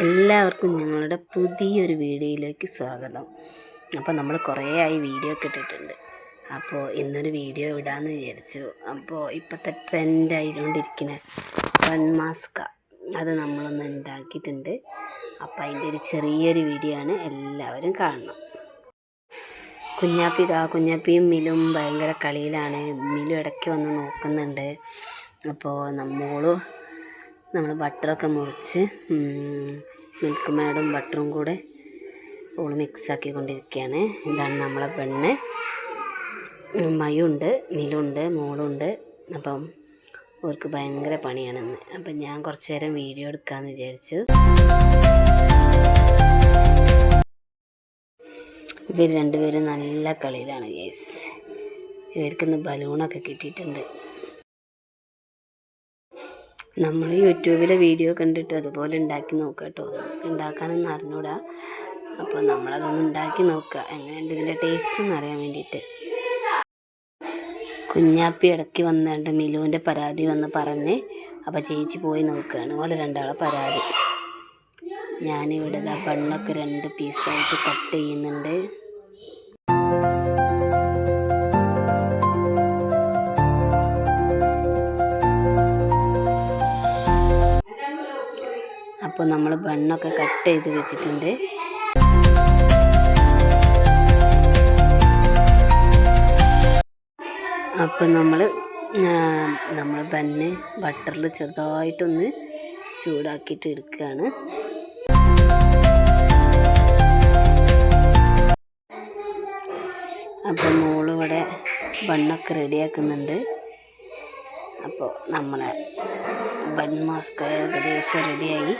എല്ലാവർക്കും ഞങ്ങളുടെ പുതിയൊരു വീഡിയോയിലേക്ക് സ്വാഗതം. അപ്പോൾ നമ്മൾ കുറേ ആയി വീഡിയോ ഒക്കെ ഇട്ടിട്ടുണ്ട്. അപ്പോൾ ഇന്നൊരു വീഡിയോ ഇടാമെന്ന് വിചാരിച്ചു. അപ്പോൾ ഇപ്പോഴത്തെ ട്രെൻഡായിക്കൊണ്ടിരിക്കുന്ന വൺ മാസ്ക അത് നമ്മളൊന്ന് ഉണ്ടാക്കിയിട്ടുണ്ട്. അപ്പോൾ അതിന്റെ ഒരു ചെറിയൊരു വീഡിയോ ആണ് എല്ലാവരും കാണണം. കുഞ്ഞാപ്പി ഇതാ കുഞ്ഞാപ്പിയും മിലും ഭയങ്കര കളിയിലാണ്. മിലും ഇടയ്ക്ക് വന്ന് നോക്കുന്നുണ്ട്. അപ്പോൾ നമ്മളും നമ്മൾ ബട്ടറൊക്കെ മുറിച്ച് മിൽക്ക് മേടും ബട്ടറും കൂടെ ഓൾ മിക്സാക്കി കൊണ്ടിരിക്കുകയാണ് ഇതാണ് നമ്മളെ പെണ്ണ്. മയുണ്ട് മിലുണ്ട് മോളുണ്ട്. അപ്പം അവർക്ക് ഭയങ്കര പണിയാണെന്ന് അപ്പം ഞാൻ കുറച്ച് നേരം വീഡിയോ എടുക്കാമെന്ന് വിചാരിച്ചു. ഇവർ രണ്ടുപേരും നല്ല കളിയിലാണ് ഗേസ് ഇവർക്കിന്ന് ബലൂണൊക്കെ കിട്ടിയിട്ടുണ്ട്. നമ്മൾ യൂട്യൂബിലെ വീഡിയോ കണ്ടിട്ട് അതുപോലെ ഉണ്ടാക്കി നോക്കുക കേട്ടോ. ഉണ്ടാക്കാനൊന്നും അറിഞ്ഞൂടാ. അപ്പോൾ നമ്മളതൊന്ന് ഉണ്ടാക്കി നോക്കുക. എങ്ങനെയുണ്ട് ഇതിന്റെ ടേസ്റ്റ് എന്ന് അറിയാൻ വേണ്ടിയിട്ട്. കുഞ്ഞാപ്പി ഇടയ്ക്ക് വന്നുകൊണ്ട് മിലുവിന്റെ പരാതി വന്ന് പറഞ്ഞ് അപ്പോൾ ചേച്ചി പോയി നോക്കുകയാണ്. ഓലെ രണ്ടാളെ പരാതി. ഞാനിവിടെ ആ പണ്ണൊക്കെ രണ്ട് പീസായിട്ട് കട്ട് ചെയ്യുന്നുണ്ട്. അപ്പോൾ നമ്മൾ ബണ്ണൊക്കെ കട്ട് ചെയ്ത് വെച്ചിട്ടുണ്ട്. അപ്പം നമ്മൾ നമ്മൾ ബന്ന് ബട്ടറിൽ ചെറുതായിട്ടൊന്ന് ചൂടാക്കിയിട്ട് എടുക്കുകയാണ്. അപ്പോൾ മോളിവിടെ ബണ്ണൊക്കെ റെഡിയാക്കുന്നുണ്ട്. അപ്പോൾ നമ്മളെ ബൺ മാസ്ക് ഏകദേശം റെഡിയായി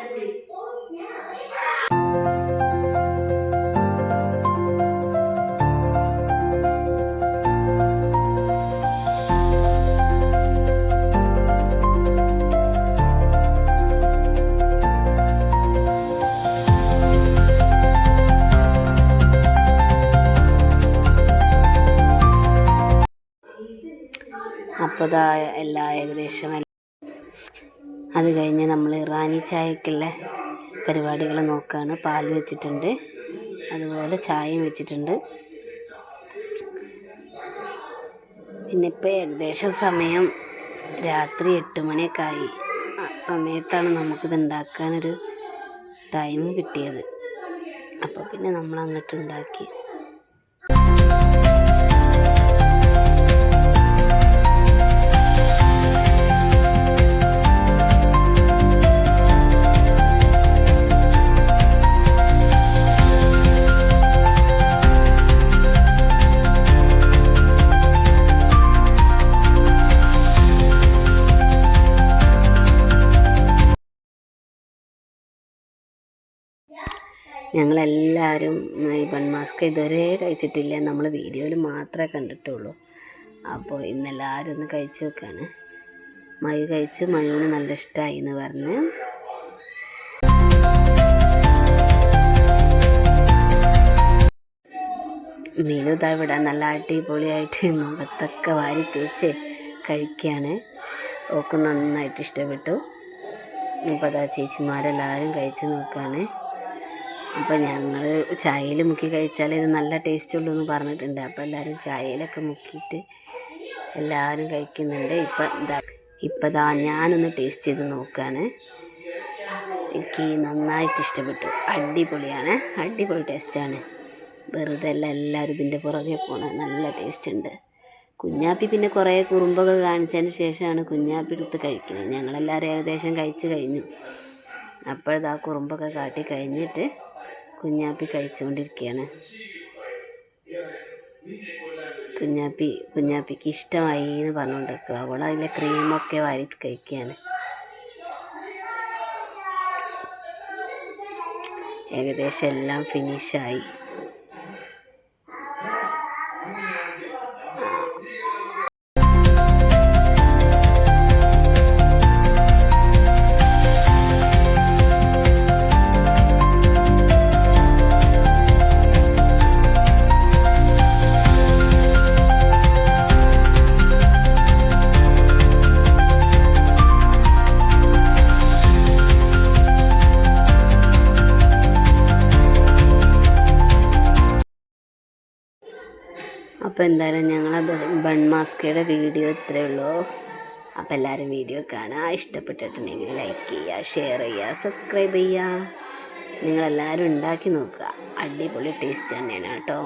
അപ്പോൾ എല്ലാ ഏകദേശം അത് കഴിഞ്ഞ് നമ്മൾ ഇറാനി ചായക്കുള്ള പരിപാടികൾ നോക്കുകയാണ് പാൽ വെച്ചിട്ടുണ്ട്. അതുപോലെ ചായയും വെച്ചിട്ടുണ്ട്. പിന്നെ ഇപ്പോൾ ഏകദേശം സമയം രാത്രി എട്ട് മണിയൊക്കെ ആയി. ആ സമയത്താണ് നമുക്കിത് ഉണ്ടാക്കാനൊരു ടൈം കിട്ടിയത്. അപ്പോൾ പിന്നെ നമ്മൾ അങ്ങോട്ട് ഉണ്ടാക്കി. ഞങ്ങളെല്ലാവരും ഈ ബൺമാസ്ക് ഇതുവരെ കഴിച്ചിട്ടില്ല. നമ്മൾ വീഡിയോയിൽ മാത്രമേ കണ്ടിട്ടുള്ളൂ. അപ്പോൾ ഇന്നെല്ലാവരും ഒന്ന് കഴിച്ചു നോക്കുകയാണ് മയു കഴിച്ചു മയുവിന് നല്ല ഇഷ്ടമായി എന്ന് പറഞ്ഞ്. മീനു ഇതാ ഇവിടെ നല്ല അടിപൊളിയായിട്ട് മുഖത്തൊക്കെ വാരി തേച്ച് കഴിക്കുകയാണ് ഓക്ക് നന്നായിട്ട് ഇഷ്ടപ്പെട്ടു. അപ്പോൾ അതാ ചേച്ചിമാരെല്ലാവരും കഴിച്ച് നോക്കുകയാണ് അപ്പോൾ ഞങ്ങൾ ചായയിൽ മുക്കി കഴിച്ചാൽ ഇത് നല്ല ടേസ്റ്റ് ഉള്ളൂ എന്ന് പറഞ്ഞിട്ടുണ്ട്. അപ്പോൾ എല്ലാവരും ചായയിലൊക്കെ മുക്കിയിട്ട് എല്ലാവരും കഴിക്കുന്നുണ്ട്. ഇപ്പം ഇതാ ഇപ്പം ഇതാ ഞാനൊന്ന് ടേസ്റ്റ് ചെയ്ത് നോക്കുകയാണ് എനിക്ക് നന്നായിട്ട് ഇഷ്ടപ്പെട്ടു. അടിപൊളിയാണ്. അടിപൊളി ടേസ്റ്റാണ് വെറുതെ അല്ല എല്ലാവരും ഇതിന്റെ പുറകെ പോണ നല്ല ടേസ്റ്റ് ഉണ്ട്. കുഞ്ഞാപ്പി പിന്നെ കുറേ കുറുമ്പൊക്കെ കാണിച്ചതിന് ശേഷമാണ് കുഞ്ഞാപ്പി എടുത്ത് കഴിക്കുന്നത് ഞങ്ങളെല്ലാവരും ഏകദേശം കഴിച്ച് കഴിഞ്ഞു. അപ്പോഴത് ആ കുറുമ്പൊക്കെ കാട്ടി കഴിഞ്ഞിട്ട് കുഞ്ഞാപ്പി കഴിച്ചുകൊണ്ടിരിക്കുകയാണ്. കുഞ്ഞാപ്പി കുഞ്ഞാപ്പിക്ക് ഇഷ്ടമായി എന്ന് പറഞ്ഞുകൊണ്ടിരിക്കുക. അവൾ അതിലെ ക്രീമൊക്കെ വാരി കഴിക്കുകയാണ്. ഏകദേശം എല്ലാം ഫിനിഷായി അപ്പോൾ എന്തായാലും ഞങ്ങളെ ബൺ മാസ്കയുടെ വീഡിയോ ഇത്രയേ ഉള്ളൂ. അപ്പോൾ എല്ലാവരും വീഡിയോ കാണുക. ഇഷ്ടപ്പെട്ടിട്ടുണ്ടെങ്കിൽ ലൈക്ക് ചെയ്യുക ഷെയർ ചെയ്യുക സബ്സ്ക്രൈബ് ചെയ്യുക. നിങ്ങളെല്ലാവരും ഉണ്ടാക്കി നോക്കുക. അടിപൊളി ടേസ്റ്റ് തന്നെയാണ് കേട്ടോ.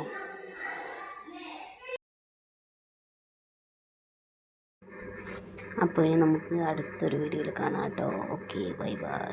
അപ്പോൾ ഇനി നമുക്ക് അടുത്തൊരു വീഡിയോയിൽ കാണാം കേട്ടോ. Okay bye bye